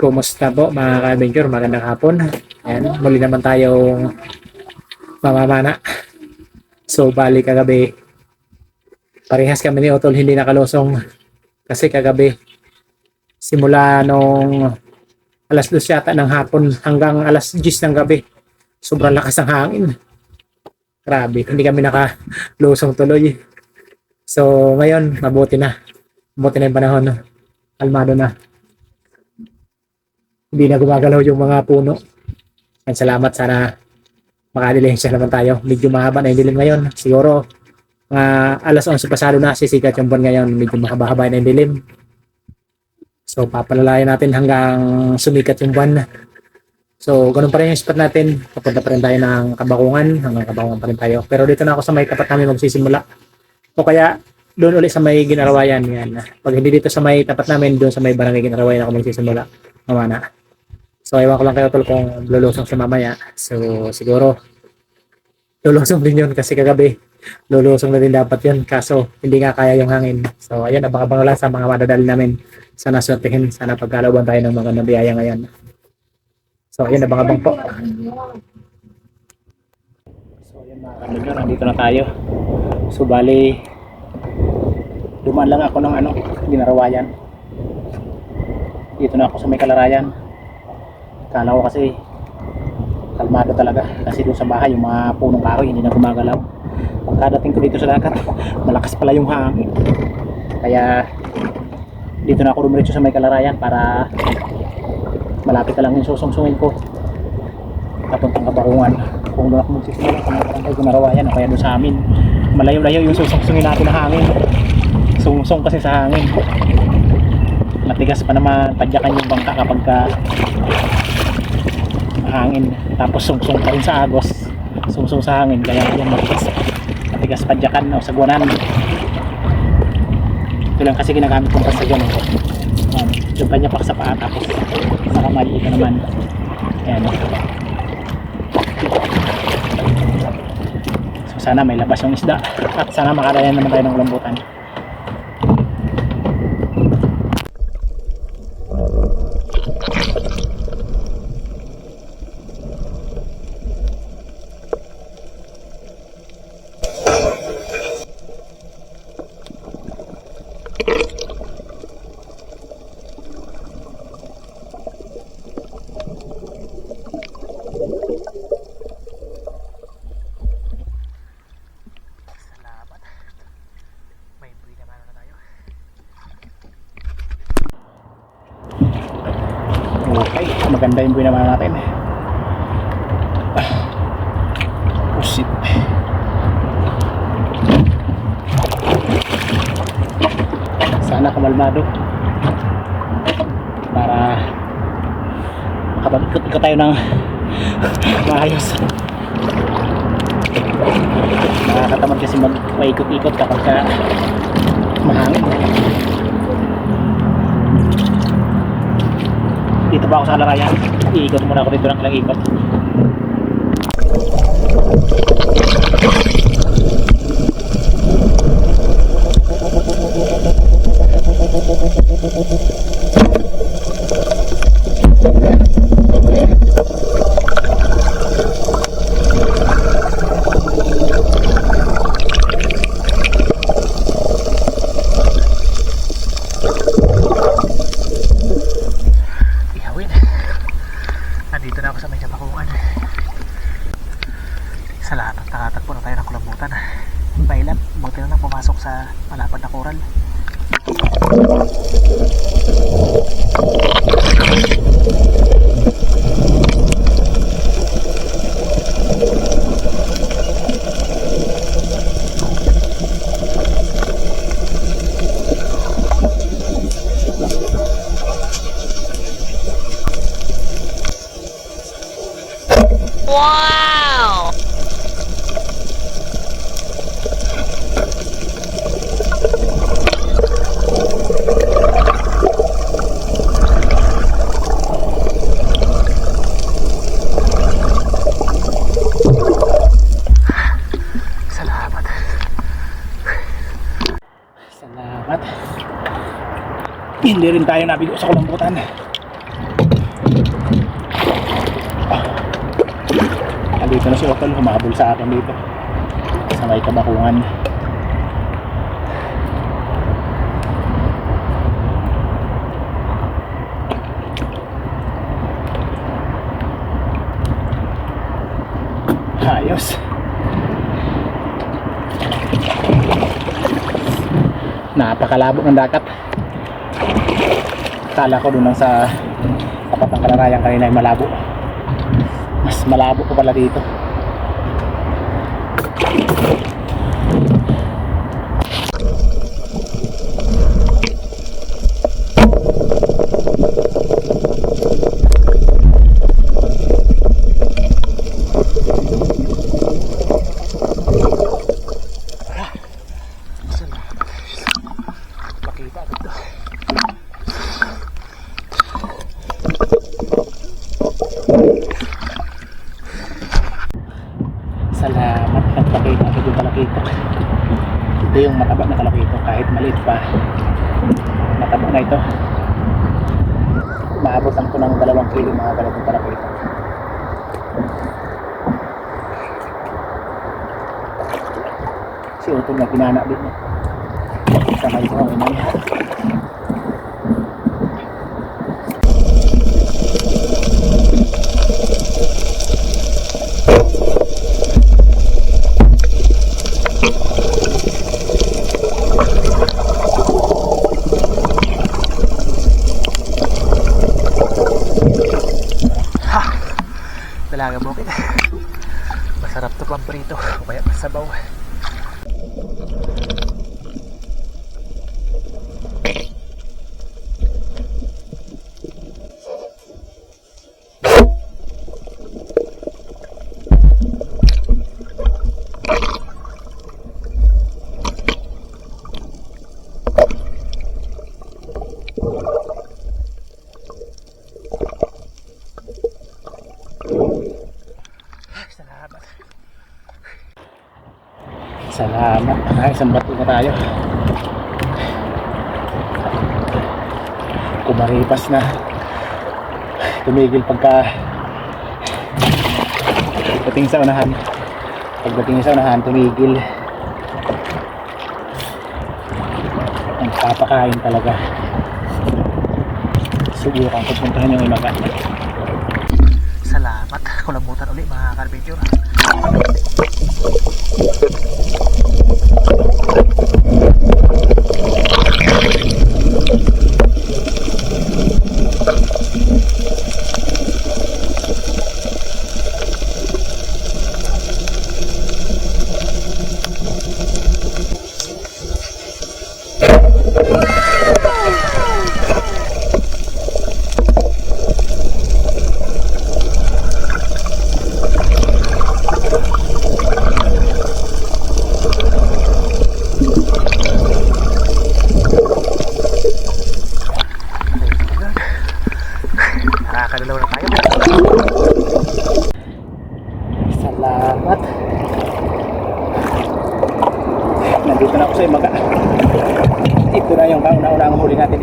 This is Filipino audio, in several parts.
Kumusta po mga ka-adventure? Magandang hapon. Ayan, muli naman tayong mamamana. So, bali kagabi, parehas kami ni Otol hindi nakalusong kasi kagabi, simula nung alas 2 yata ng hapon hanggang alas 10 ng gabi, sobrang lakas ng hangin. Grabe, hindi kami nakalusong tuloy. So, ngayon, mabuti na. Mabuti na yung panahon. Kalmado na hindi na gumagalaw yung mga puno. And salamat sana makadilensya naman tayo. Medyo mahaba na yung dilim ngayon. Siguro mga alas 11 pasado na sisikat yung buwan ngayon. Medyo mahaba-haba na yung dilim. So papalalayan natin hanggang sumikat yung buwan. So ganun pa rin yung spot natin. Papunta pa rin tayo ng kabakungan. Hanggang kabakungan pa rin tayo. Pero dito na ako sa may tapat namin magsisimula. O kaya doon ulit sa may ginarawayan. Yan. Pag hindi dito sa may tapat namin, doon sa may barangay ginarawayan ako magsisimula. Mamana. So, ewan ko lang kayo tol kung lulusong sa mamaya. So, siguro, lulusong din yun kasi kagabi, lulusong na din dapat yun. Kaso, hindi nga kaya yung hangin. So, ayun, abang-abang lang sa mga madadali namin. Sana swertihin, sana pagkalaban tayo ng mga nabiyaya ngayon. So, ayun, abang-abang po. So, ayun mga kamigo, nandito na tayo. So, bali, dumaan lang ako ng ano, ginarawayan. Dito na ako sa may kalarayan. Kala ko kasi kalmado talaga. Kasi doon sa bahay yung mga punong kahoy hindi na gumagalaw. Pagkadating ko dito sa dagat malakas pala yung hangin. Kaya dito na ako dumiretso sa may kalarayan para malapit na lang yung susungsungin ko. Papuntang kabarungan. Kung doon ako magsisimula sa mga barangay gunarawayan o kaya doon sa amin. Malayo-layo yung susungsungin natin na hangin. Sungsong kasi sa hangin. Matigas pa naman padyakan yung bangka kapag ka hangin. Tapos sungsong pa rin sa agos. Sungsong sa hangin kaya yan matigas. Matigas padyakan o sagwanan ito lang kasi ginagamit kong pasagyan yan. Yung kanya pa sa paa tapos sa kamay ito naman. Yan. So sana may labas yung isda. At sana makalayan naman tayo ng lambutan Salamat. May buwi naman na tayo. Okay, maganda yung buwi naman natin. Oh shit. Sana kamalmado. Para makapag-ikot tayo ng maayos. Nakakatamad kasi mag paikot-ikot kapag ka mahangin. Dito ba ako sa larayan. Iikot muna ako dito ng ilang ikot hindi rin tayo nabigo sa kulambutan eh. Ah. Dito na si Otol, humabol sa akin dito. Sa may kabakungan. Ayos. Napakalabo ng dakat. Kala ko doon sa tapat ng kalarayan kanina ay malabo. Mas malabo ko pala dito. Makita dito. Salamat nagpakita agad yung kalakitok. Ito yung mataba na kalakitok kahit maliit pa. Mataba na ito. Maabotan ko ng dalawang kilo mga ganitong kalakitok. Si Utol na pinana din. Sa may sa inay. Dalaga bukid. Masarap to pang prito. O kaya pasabaw. Salamat. Salamat. Ay, isang bato na tayo. Kumaripas na. Tumigil pagka pagdating sa unahan. Pagdating sa unahan, tumigil. Ang papakain talaga. Subukan ko puntahan yung imaga. Salamat. Kulabutan ulit mga karbidyor. Nakakadalaw Thank.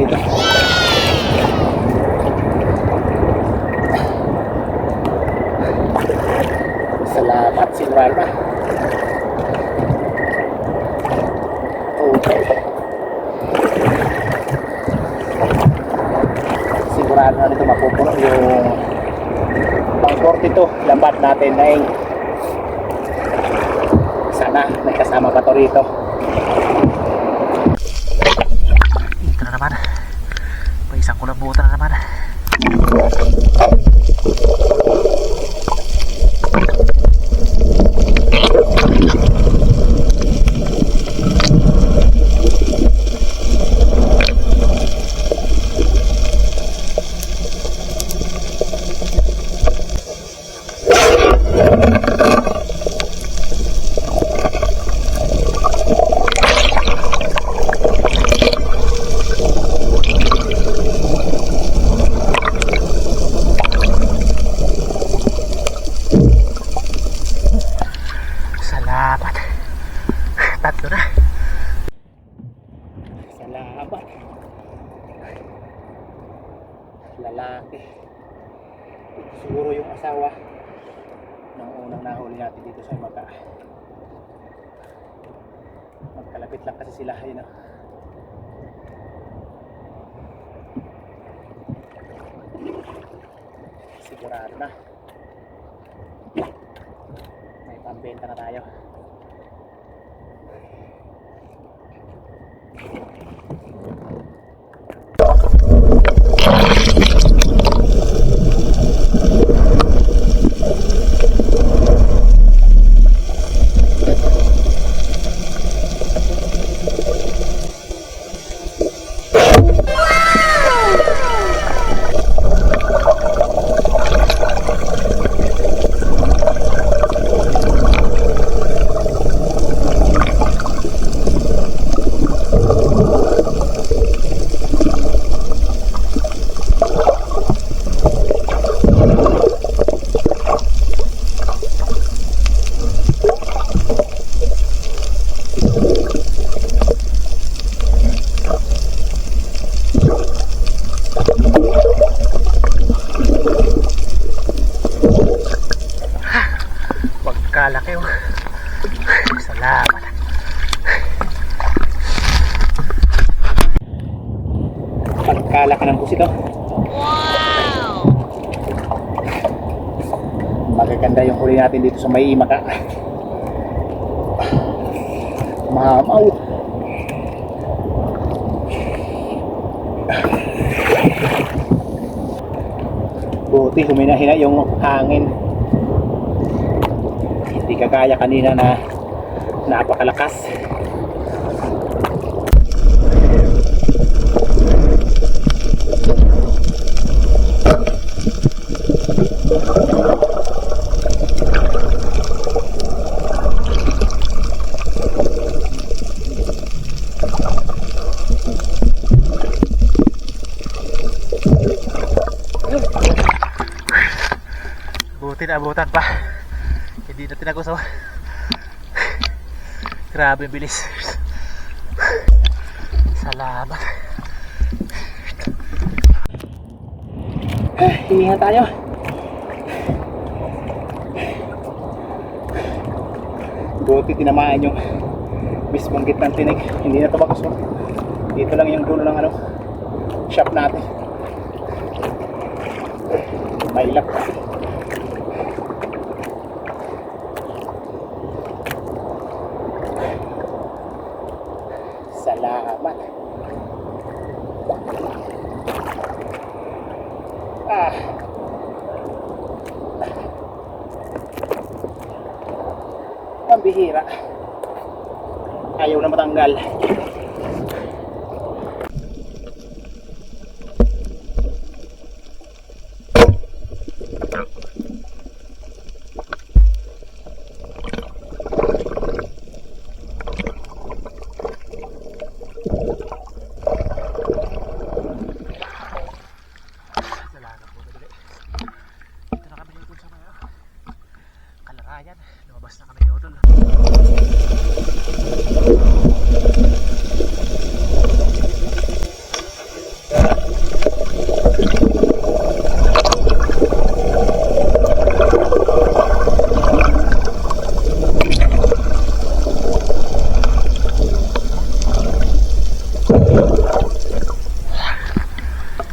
থাকি Magkalapit lang kasi sila. Yun, oh. Sigurado na. May pambenta na tayo. Pagkalaki oh. Salamat. Pagkalaki ng pusit oh. Wow! Magaganda yung sa may imaka. Mamaw. Buti humina-hina yung hangin hindi kagaya kanina na napakalakas buti na abutan pa hindi na tinagusaw grabe bilis. Salamat Hingihan tayo. Buti tinamaan yung mismong gitnang tinig. Hindi na tumakas oh. dito lang yung dulo ng ano shop natin. Mailap Salamat. Ah. Ang bihira. Ayaw na matanggal. Dalaga po na dali. Dito na kami yung sa mga kalarayan. Lumabas na kami ni Odol.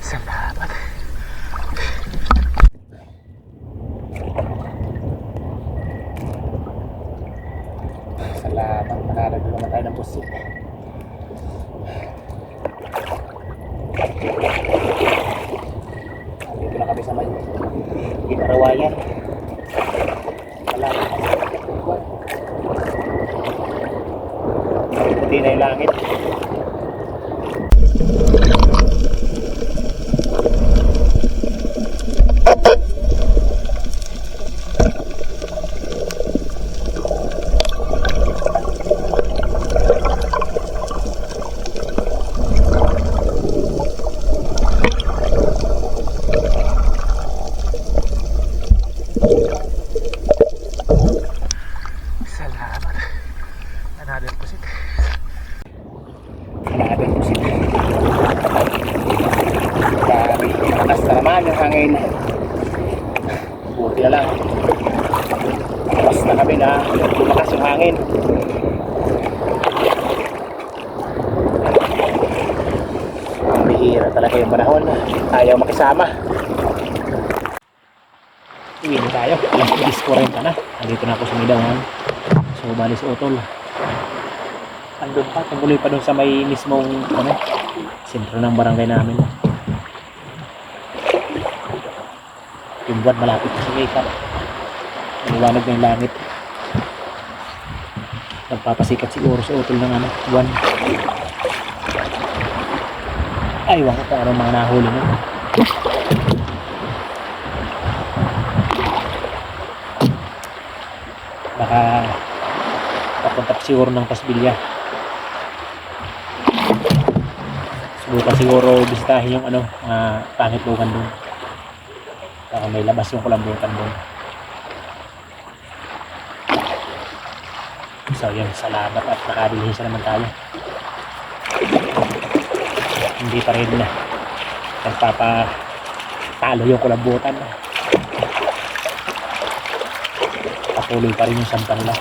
Salamat. Salamat. Nakalagay naman tayo ng pusit. Dito na kami sa may Gitarawayan. Salamat. Puti na yung langit. Salamat. Another pusit. Another pusit. Dami. Taas na naman yung hangin. Buti na lang. hangin. Ang bihira talaga yung panahon. Makisama. Uwi na tayo. Alas 10.40 na. Nandito na ako sa Midawan. So, bali sa Utol. Andun pa. Tumuloy pa dun sa may mismong ano, sentro ng barangay namin. Yung buwan malapit sa Maycap. Maliwanag na yung langit. Nagpapasikat siguro sa utol ng ano, buwan. Ay, wala ko kung anong mga nahuli mo. Baka papunta pa siguro ng Tasbilya. Subukan siguro bisitahin yung ano, uh, pangit lugan doon. Baka may labas yung kulambutan doon. So yun, salamat at nakadilihisa naman tayo. Hindi pa rin na nagpapatalo yung kulambutan. Patuloy pa rin yung sampa nila.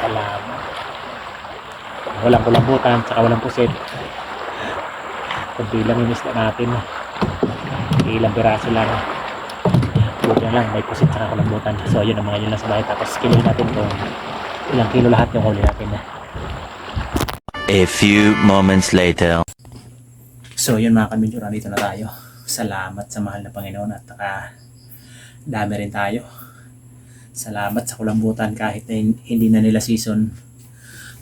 Salamat. Walang kulambutan, tsaka walang pusit. Kunti lang yung isla natin. Ilang piraso lang. Buti na lang, may pusit tsaka kulambutan. So yun ang mga yun lang sa bahay. Tapos kiloin natin kung ilang kilo lahat yung huli natin. A few moments later. So yun mga kamidyo, nandito na tayo. Salamat sa mahal na Panginoon at saka dami rin tayo. Salamat sa kulambutan kahit na hin- hindi na nila season.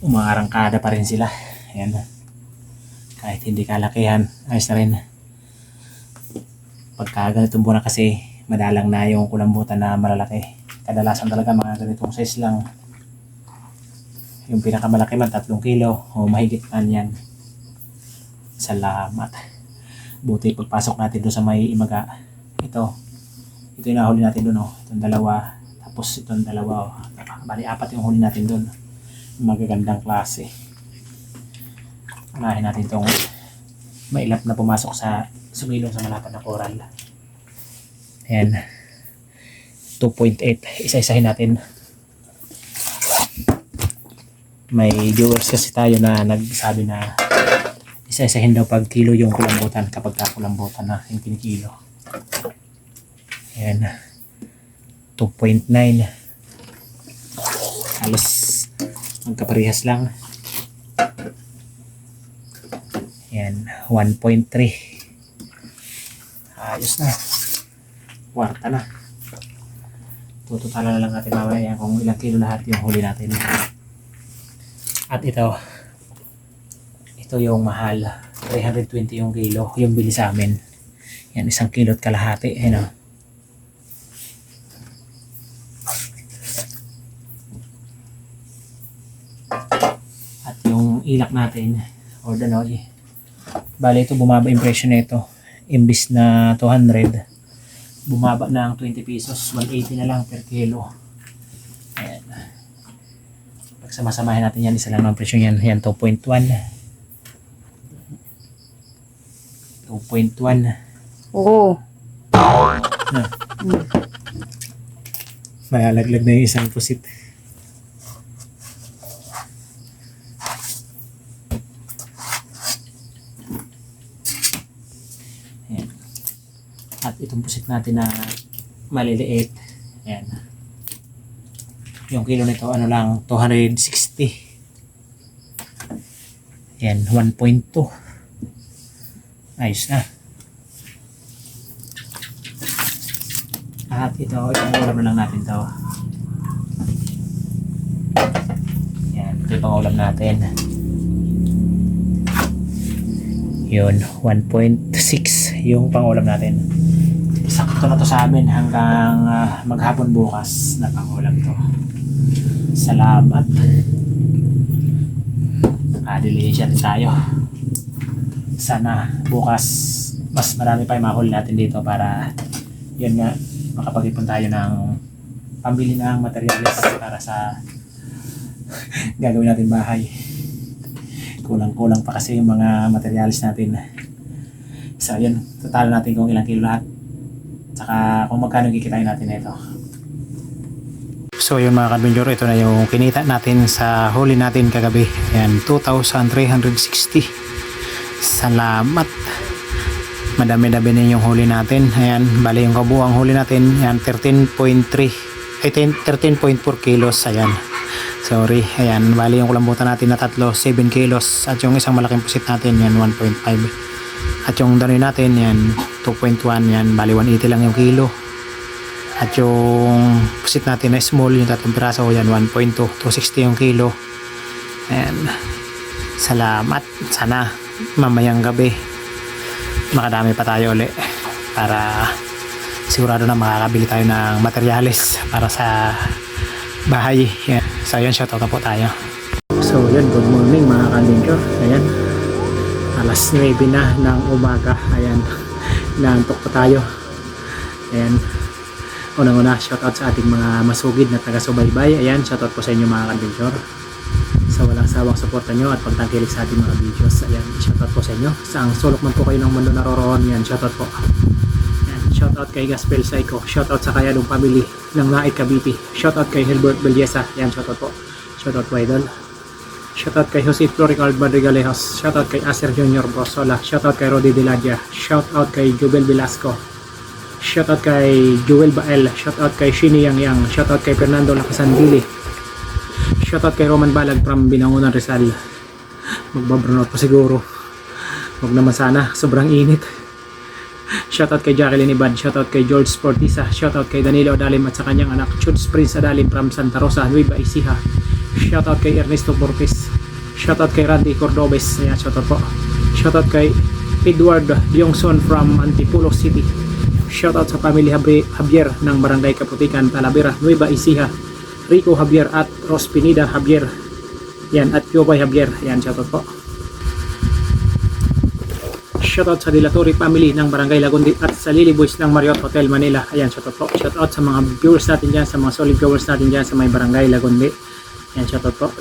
Umaarangkada pa rin sila. Ayan. Kahit hindi kalakihan, ayos na rin. Pagka ganitong buwan kasi madalang na yung kulambutan na malalaki. Kadalasan talaga mga ganitong size lang. Yung pinakamalaki man, tatlong kilo o mahigit man yan. Salamat. Buti pagpasok natin doon sa may imaga. Ito. Ito yung nahuli natin doon. Oh. Itong dalawa. Tapos itong dalawa. Oh. Bali, apat yung huli natin doon. Magagandang klase. Unahin natin itong mailap na pumasok sa sumilong sa malapad na coral. Ayan. 2.8. Isa-isahin natin. May viewers kasi tayo na nagsabi na isa-isahin daw pag kilo yung kulambutan kapag kakulambutan na yung kinikilo. Ayan. 2.9. Halos magkaparehas lang. Ayan. 1.3. Ayos na. Kwarta na. Tututala na lang natin mamaya kung ilang kilo lahat yung huli natin. At ito, ito yung mahal. 320 yung kilo. Yung bili sa amin. Yan, isang kilo at kalahati. Ayan o. At yung ilak natin, or danoy, bali ito bumaba yung presyo nito. Imbis na 200, bumaba na ang 20 pesos. 180 na lang per kilo. Ayan. Pagsamasamahin natin yan, isa lang ang presyo yan. Yan, 2.1. 2.1. Oo. Malalaglag na yung isang pusit. Ayan. At itong pusit natin na maliliit. Ayan. Yung kilo nito, ano lang, 260. Ayan, 1.2. Ayos na. At ito, itong ulam na lang natin to. Yan, ito yung ulam natin. Yun, 1.6 yung pangulam natin. Sakto na to sa amin hanggang ah, maghapon bukas na pangulam to. Salamat. Nakadilihin din tayo. Sana bukas mas marami pa yung mahuli natin dito para yun nga makapag-ipon tayo ng pambili ng materials para sa gagawin natin bahay. Kulang-kulang pa kasi yung mga materials natin. So, yun. Total natin kung ilang kilo lahat. Tsaka kung magkano kikitain natin ito. So yun mga kadventure, ito na yung kinita natin sa huli natin kagabi. Ayan, 2,360. Salamat. Madami-dami na yung huli natin. Ayan, bali yung kabuang huli natin. Ayan, 13.3. Ay, 10 13.4 kilos. Ayan. Sorry. Ayan, bali yung kulambutan natin na tatlo, 7 kilos. At yung isang malaking pusit natin, yan, 1.5. At yung danoy natin, yan, 2.1. Yan, bali 180 lang yung kilo. At yung pusit natin na small, yung tatlong piraso, yan 1.2, 260 yung kilo. Ayan. Salamat. Sana mamayang gabi makadami pa tayo uli para sigurado na makakabili tayo ng materyales para sa bahay. Yan. So yun, shoutout na po tayo. So yun, good morning mga kalingkor. Ayan. Alas 9 na ng umaga. Ayan. Naantok pa tayo. Ayan. Unang-una, shoutout sa ating mga masugid na taga-subaybay. Ayan, shoutout po sa inyo mga kalingkor. Sawang suporta nyo at pagtangkilik sa ating mga videos. Ayan, shoutout po sa inyo. Sa ang sulok man po kayo ng mundo naroroon. Ayan, shoutout po. Ayan, shoutout kay Gaspel Psycho. Shoutout sa Kayadong Family ng Naik Cavite. Shoutout kay Hilbert Belleza. Ayan, shoutout po. Shoutout po idol. Shoutout kay Jose Floricard Madrigalejos. Shoutout kay Acer Junior Borsola. Shoutout kay Rodi Deladia. Shoutout kay Jubel Velasco. Shoutout kay Joel Bael. Shoutout kay Shini Yang Yang. Shoutout kay Fernando Lacasandili. Shoutout kay Roman Balag from Binangonan Rizal. Magbabrunot pa siguro. Huwag naman sana. Sobrang init. Shoutout kay Jacqueline Ibad. Shoutout kay George Sportisa. Shoutout kay Danilo Adalim at sa kanyang anak Chuds Prince Adalim from Santa Rosa, Nueva Ecija. Shoutout kay Ernesto Borges. Shoutout kay Randy Cordobes. Ayan, shoutout po. Shoutout kay Edward Diongson from Antipolo City. Shoutout sa family Javi- Javier ng Barangay Kaputikan, Talavera, Nueva Ecija. Rico Javier at Rospinida Javier. Yan, at Yobay Javier. Yan, shoutout po. Shoutout sa Dilatori family ng Barangay Lagundi at sa Lily Boys ng Marriott Hotel Manila. Ayan, shoutout po. Shoutout sa mga viewers natin dyan, sa mga solid viewers natin dyan sa may Barangay Lagundi. Ayan, shoutout po.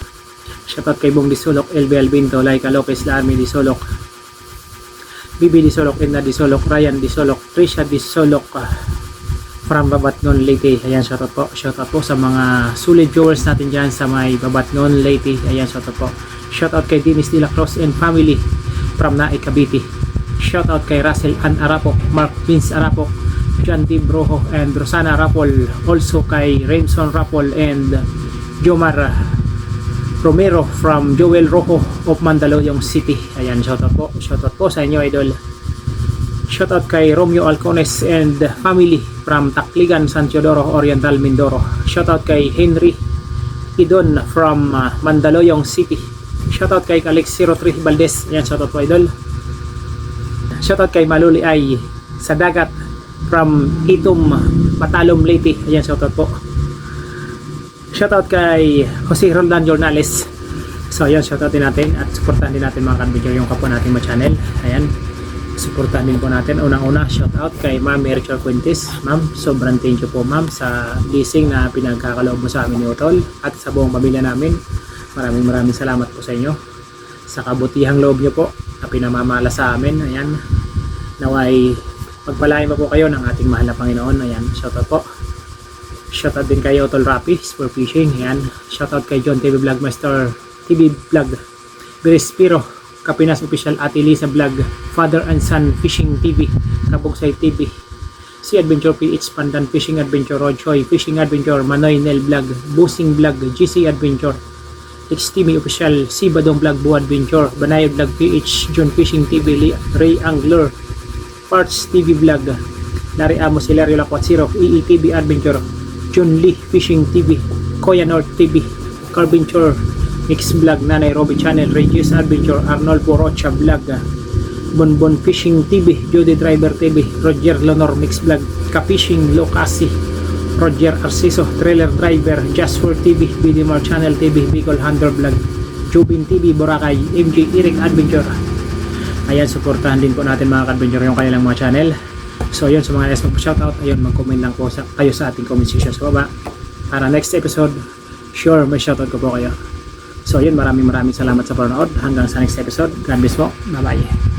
Shoutout kay Bong Disulok, LB Albinto, Laika Lopez, Larmy Disolok, Bibi Disolok, Edna Disolok, Ryan Disolok, Trisha Disolok, from Babatnon, Leyte. Ayan, shoutout po. Shoutout po sa mga solid viewers natin dyan sa may Babatnon, Leyte. Ayan, shoutout po. Shoutout kay Dennis De La Cruz and family from Naik, Cavite. Shoutout kay Russell Ann Arapo, Mark Vince Arapo, John D. Brojo, and Rosana Rapol. Also kay Remson Rapol and Jomar Romero from Joel Rojo of Mandaluyong City. Ayan, shoutout po. Shoutout po sa inyo, idol. Shoutout kay Romeo Alcones and family from Takligan, San Teodoro, Oriental, Mindoro. Shoutout kay Henry Idon from uh, Mandaluyong City. Shoutout kay Calix 03 Valdez. Ayan, shoutout po, idol. Shoutout kay Maluli ay sa dagat from Itum, Matalom, Leyte. Ayan, shoutout po. Shoutout kay Jose Roldan Jornales. So, ayan, shoutout din natin at supportahan din natin mga kanbidyo yung kapwa natin mo channel. Ayan, supportahan din po natin. Unang-una, shoutout kay Ma'am Rachel Quintes. Ma'am, sobrang thank you po ma'am sa blessing na pinagkakaloob mo sa amin ni Utol at sa buong pamilya namin. Maraming maraming salamat po sa inyo sa kabutihang loob nyo po na pinamamala sa amin. Ayan, naway pagpalain mo po kayo ng ating mahal na Panginoon. Ayan, shoutout po. Shoutout din kay Otol Rapi, for fishing. Ayan, shoutout kay John TV Vlogmaster TV Vlog. Birispiro, Kapinas Official at Elisa Vlog, Father and Son Fishing TV, Kabugsay TV, si Adventure PH Pandan Fishing Adventure, Rod Choi Fishing Adventure, Manoy Nel Vlog, Busing Vlog, GC Adventure, XTV Official, Si Badong Vlog, Bu Adventure, Banayad Vlog PH, John Fishing TV, Ray Angler, Parts TV Vlog, Larry Amos, Hilario Lacuatsiro, EETV Adventure, John Lee Fishing TV, Koya North TV, Carventure, Mix Vlog, Nanay Robbie Channel, Regis Adventure, Arnold Porocha Vlog, Bonbon Fishing TV, Jody Driver TV, Roger Lonor Mix Vlog, Ka-Fishing Lokasi, Roger Arciso, Trailer Driver, Just for TV, BDMR Channel TV, Bicol Hunter Vlog, Jubin TV, Boracay, MJ Eric Adventure. Ayan, supportahan din po natin mga ka-adventure yung kanilang mga channel. So yun, sa mga nais magpa-shoutout, ayun, mag-comment lang po sa, kayo sa ating comment section sa baba. Para next episode, sure, may shoutout ko po kayo. So yun, maraming maraming salamat sa panonood. Hanggang sa next episode. God bless po. Bye-bye.